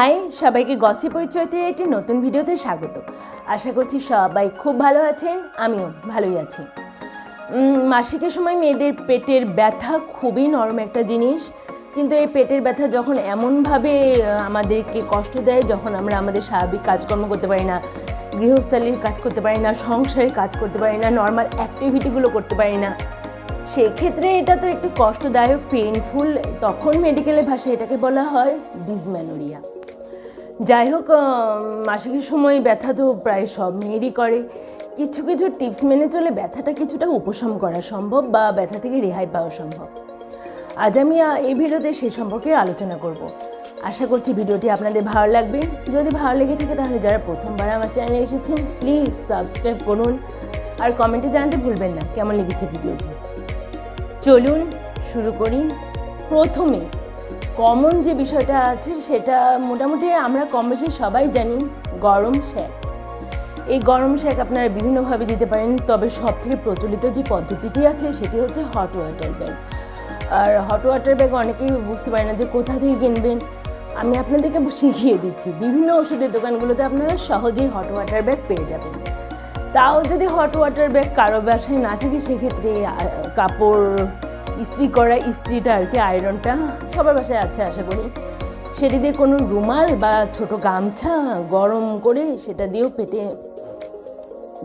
High, সবাইকে gossip চৈত্রের একটি নতুন ভিডিওতে স্বাগত। আশা করছি সবাই খুব ভালো আছেন, আমিও ভালোই আছি। মাসিকের সময় মেয়েদের পেটের ব্যথা খুবই নরম একটা জিনিস, কিন্তু এই পেটের ব্যথা যখন এমনভাবে আমাদেরকে কষ্ট দেয়, যখন আমরা আমাদের স্বাভাবিক কাজকর্ম করতে পারি না, গৃহস্থালির কাজ করতে পারি না, সংসারের কাজ করতে পারি না নর্মাল অ্যাক্টিভিটিগুলো করতে পারি না, সেক্ষেত্রে এটা তো একটু কষ্টদায়ক পেইনফুল তখন মেডিকেলের ভাষায় এটাকে বলা হয় ডিসম্যানোরিয়া যাই হোক মাসিকের সময় ব্যথা তো প্রায় সব মেয়েরই করে। কিছু কিছু টিপস মেনে চলে ব্যথাটা কিছুটা উপশম করা সম্ভব বা ব্যথা থেকে রেহাই পাওয়া সম্ভব। আজ আমি এই ভিডিওতে সে সম্পর্কে আলোচনা করব। আশা করছি ভিডিওটি আপনাদের ভালো লাগবে। যদি ভালো লেগে থাকে তাহলে যারা প্রথমবার আমার চ্যানেলে এসেছেন প্লিজ সাবস্ক্রাইব করুন। আর কমেন্টে জানাতে ভুলবেন না, কেমন লেগেছে ভিডিওটি? চলুন শুরু করি প্রথমে। কমন যে বিষয়টা আছে, সেটা মোটামুটি আমরা কম বেশি সবাই জানি, গরম শ্যাক এই গরম শ্যাক আপনারা বিভিন্নভাবে দিতে পারেন, তবে সব থেকে প্রচলিত যে পদ্ধতিটি আছে, সেটি হচ্ছে হট ওয়াটার ব্যাগ আর হট ওয়াটার ব্যাগ অনেকেই বুঝতে পারে না যে কোথা থেকে কিনবেন। আমি আপনাদেরকে শিখিয়ে দিচ্ছি, বিভিন্ন ওষুধের দোকানগুলোতে আপনারা সহজেই হট ওয়াটার ব্যাগ পেয়ে যাবেন। তাও যদি হট ওয়াটার ব্যাগ কারও বাসায় না থাকে, সেক্ষেত্রে কাপড় ইস্ত্রি করা ইস্ত্রিটা আর কি আয়রনটা সবার বাসায় আছে আশা করি। সেটি দিয়ে কোনো রুমাল বা ছোট গামছা গরম করে সেটা দিয়েও পেটে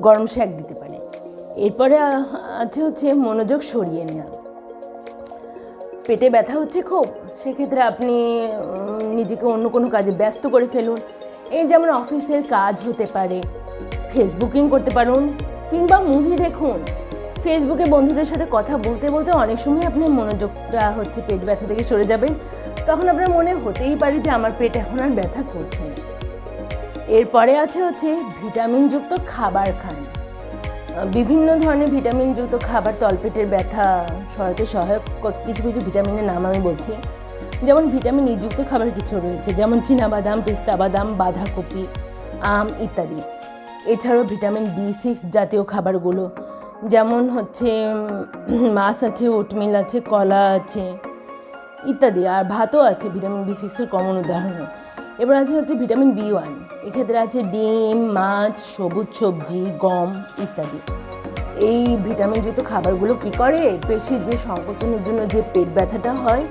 গরম শ্যাক দিতে পারে। এরপরে আছে হচ্ছে মনোযোগ সরিয়ে নেওয়া। পেটে ব্যথা হচ্ছে খুব, সেক্ষেত্রে আপনি নিজেকে অন্য কোনো কাজে ব্যস্ত করে ফেলুন। এই যেমন অফিসের কাজ হতে পারে, ফেসবুকিং করতে পারুন, কিংবা মুভি দেখুন। ফেসবুকে বন্ধুদের সাথে কথা বলতে বলতে অনেক সময় আপনার মনোযোগটা হচ্ছে পেট ব্যথা থেকে সরে যাবে। তখন আপনার মনে হতেই পারে যে আমার পেট এখন আর ব্যথা করছে না। এরপরে আছে হচ্ছে ভিটামিনযুক্ত খাবার খান। বিভিন্ন ধরনের ভিটামিনযুক্ত খাবার, তলপেটের ব্যথা সরাতে সহায়ক কিছু কিছু ভিটামিনের নাম আমি বলছি। যেমন ভিটামিন ই যুক্ত খাবার কিছু রয়েছে, যেমন চীনাবাদাম, পেস্তা বাদাম, বাঁধাকপি, আম ইত্যাদি। এছাড়াও ভিটামিন বি সিক্স জাতীয় খাবারগুলো যেমন হচ্ছে মাছ আছে, ওটমিল আছে, কলা আছে ইত্যাদি, আর ভাতও আছে, ভিটামিন বি সিক্সের কমন উদাহরণ। এবার আছে হচ্ছে ভিটামিন বি ওয়ান এক্ষেত্রে আছে ডিম, মাছ, সবুজ সবজি, গম ইত্যাদি। এই ভিটামিনযুক্ত খাবারগুলো কি করে? পেশির যে সংকোচনের জন্য যে পেট ব্যথাটা হয়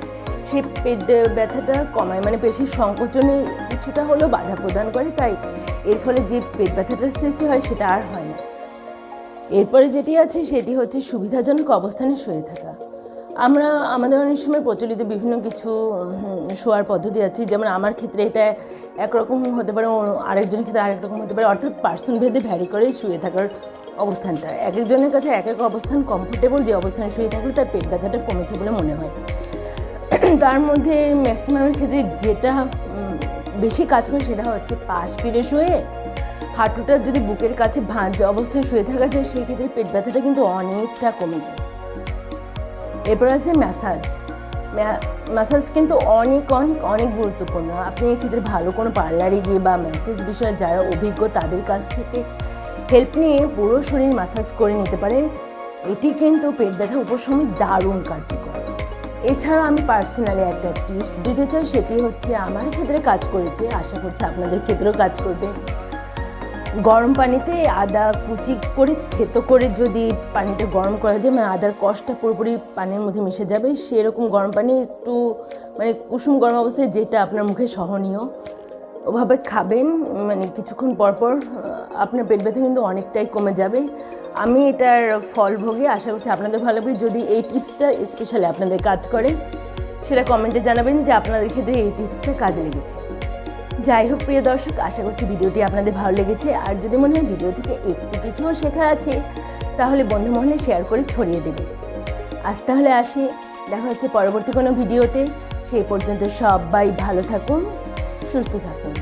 সেই পেট ব্যথাটা কমায় মানে পেশির সংকোচনে কিছুটা হলেও বাধা প্রদান করে, তাই এর ফলে যে পেট ব্যথাটার সৃষ্টি হয়, সেটা আর হয় এরপরে যেটি আছে সেটি হচ্ছে সুবিধাজনক অবস্থানে শুয়ে থাকা। আমরা, আমাদের অনেক সময় প্রচলিত বিভিন্ন কিছু শোয়ার পদ্ধতি আছে। যেমন আমার ক্ষেত্রে এটা একরকম হতে পারে আরেকজনের ক্ষেত্রে আরেক রকম হতে পারে। অর্থাৎ পার্সন ভেদে ভ্যারি করে শুয়ে থাকার অবস্থানটা। এক একজনের কাছে এক এক অবস্থান কমফোর্টেবল যে অবস্থানে শুয়ে থাকলে তার পেট ব্যথাটা কমেছে বলে মনে হয়। তার মধ্যে ম্যাক্সিমামের ক্ষেত্রে যেটা বেশি কাজ করে সেটা হচ্ছে পাশ ফিরে শুয়ে হাঁটুটা যদি বুকের কাছে ভাঁজ অবস্থায় শুয়ে থাকা যায় সেই ক্ষেত্রে পেট ব্যথাটা কিন্তু অনেকটা কমে যায়। এরপর আছে ম্যাসাজ ম্যাসাজ কিন্তু অনেক অনেক অনেক গুরুত্বপূর্ণ। আপনি এক্ষেত্রে ভালো কোনো পার্লারে গিয়ে বা ম্যাসাজ বিষয়ে যারা অভিজ্ঞ, তাদের কাছ থেকে হেল্প নিয়ে পুরো শরীর ম্যাসাজ করে নিতে পারেন। এটি কিন্তু পেট ব্যথা উপশমে দারুণ কার্যকর। এছাড়া আমি পার্সোনালি একটা টিপস দিতে চাই, সেটি হচ্ছে, আমার ক্ষেত্রে কাজ করেছে, আশা করছি আপনাদের ক্ষেত্রেও কাজ করবে। গরম পানিতে আদা কুচি করে থেতো করে যদি পানিটা গরম করা যায় মানে আদার কষটা পুরোপুরি পানির মধ্যে মিশে যাবে, সেরকম গরম পানি একটু মানে কুসুম গরম অবস্থায় যেটা আপনার মুখে সহনীয়, ওভাবে খাবেন মানে কিছুক্ষণ পর পর আপনার পেট ব্যথা কিন্তু অনেকটাই কমে যাবে। আমি এটার ফল ভোগে, আশা করছি আপনাদের ভালো লাগবে। যদি এই টিপসটা স্পেশালি আপনাদের কাজ করে, সেটা কমেন্টে জানাবেন যে আপনাদের ক্ষেত্রে এই টিপসটা কাজে লেগেছে। যাই হোক প্রিয় দর্শক, আশা করছি ভিডিওটি আপনাদের ভালো লেগেছে। আর যদি মনে হয় ভিডিও থেকে একটু কিছুও শেখা আছে, তাহলে বন্ধু মহলে শেয়ার করে ছড়িয়ে দেবে। আজ তাহলে আসি, দেখা হচ্ছে পরবর্তী কোনো ভিডিওতে। সেই পর্যন্ত সবাই ভালো থাকুন, সুস্থ থাকুন।